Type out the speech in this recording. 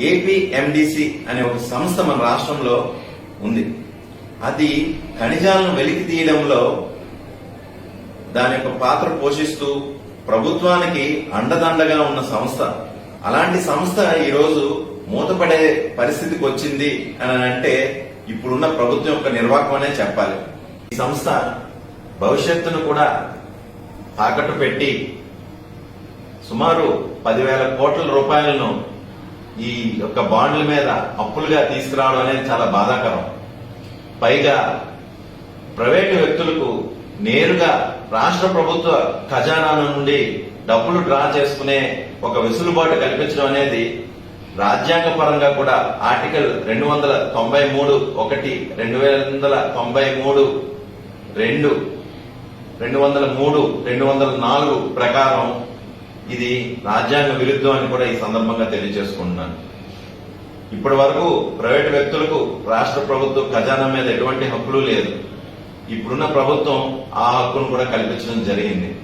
APMDC అనే ఒక సంస్థ మన రాష్ట్రంలో ఉంది. అది ఖనిజాలను వెలికి తీయడంలో దాని యొక్క పాత్ర పోషిస్తూ ప్రభుత్వానికి అండదండగా ఉన్న సంస్థ. అలాంటి సంస్థ ఈరోజు మూతపడే పరిస్థితికి వచ్చింది అని అంటే ఇప్పుడున్న ప్రభుత్వం యొక్క నిర్వాహకం అనే చెప్పాలి. ఈ సంస్థ భవిష్యత్తును కూడా తాకట్టు పెట్టి సుమారు పదివేల కోట్ల రూపాయలను ఈ యొక్క బాండ్ల మీద అప్పులుగా తీసుకురావడం అనేది చాలా బాధాకరం. పైగా ప్రైవేటు వ్యక్తులకు నేరుగా రాష్ట్ర ప్రభుత్వ ఖజానా నుండి డబ్బులు డ్రా చేసుకునే ఒక వెసులుబాటు కల్పించడం అనేది రాజ్యాంగ పరంగా కూడా ఆర్టికల్ రెండు వందల తొంభై మూడు ఒకటి రెండు వందల తొంభై మూడు రెండు రెండు వందల మూడు రెండు వందల నాలుగు ప్రకారం ఇది రాజ్యాంగ విరుద్ధం అని కూడా ఈ సందర్భంగా తెలియజేసుకుంటున్నాను. ఇప్పటి వరకు ప్రైవేటు వ్యక్తులకు రాష్ట్ర ప్రభుత్వం ఖజానా మీద ఎటువంటి హక్కులు లేదు. ఇప్పుడున్న ప్రభుత్వం ఆ హక్కును కూడా కల్పించడం జరిగింది.